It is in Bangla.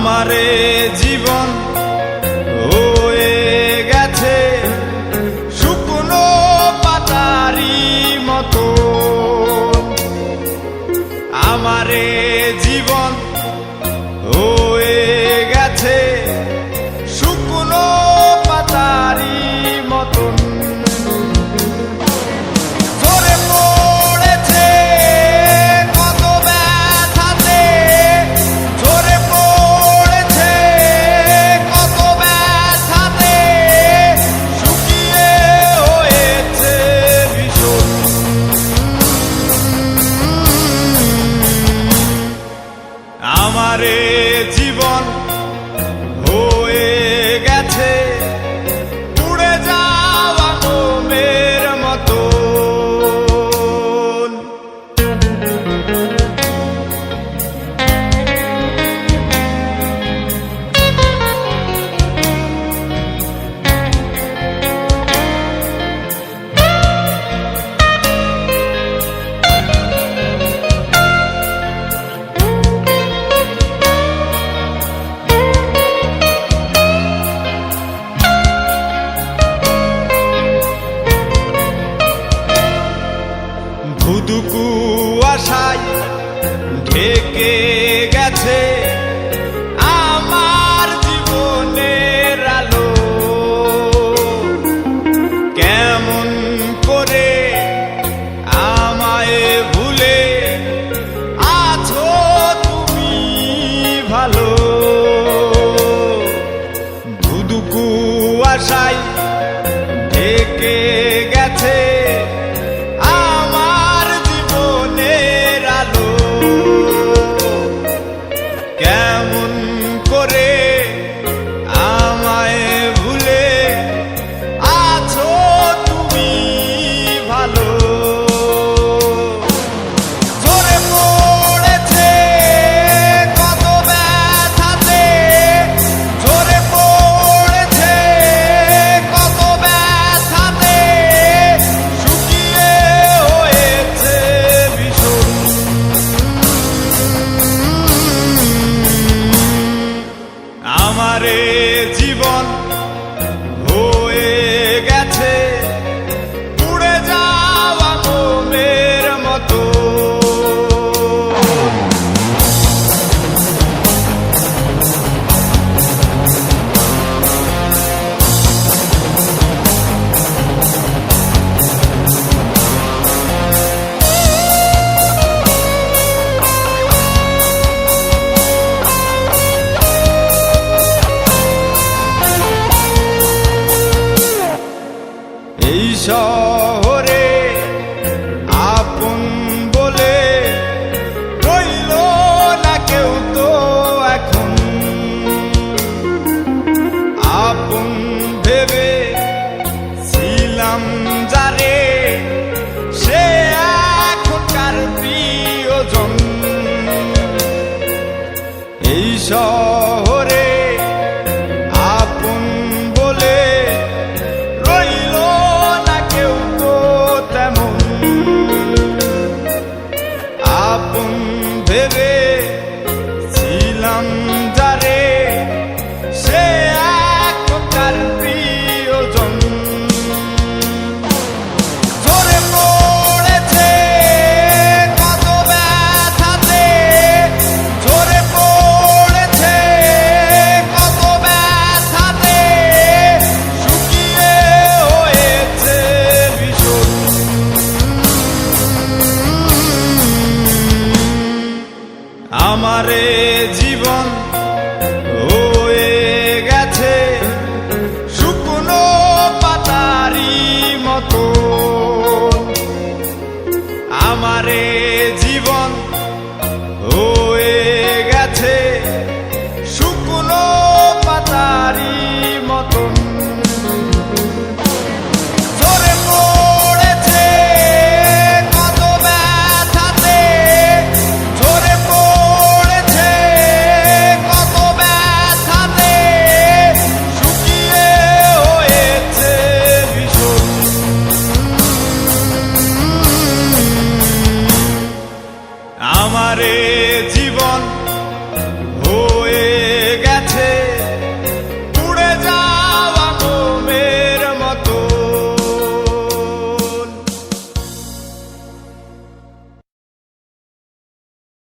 আমারে জীবন haré. ঢেকে গেছে। শহরে আপন বলে রইল না কেউ তো এখন। আপন ভেবে ছিলাম যারে, সে এখনকার প্রিয়জন? এই শহরে আমারে জীবন হয়ে গেছে শুকনো পাতারি মতো। আমারে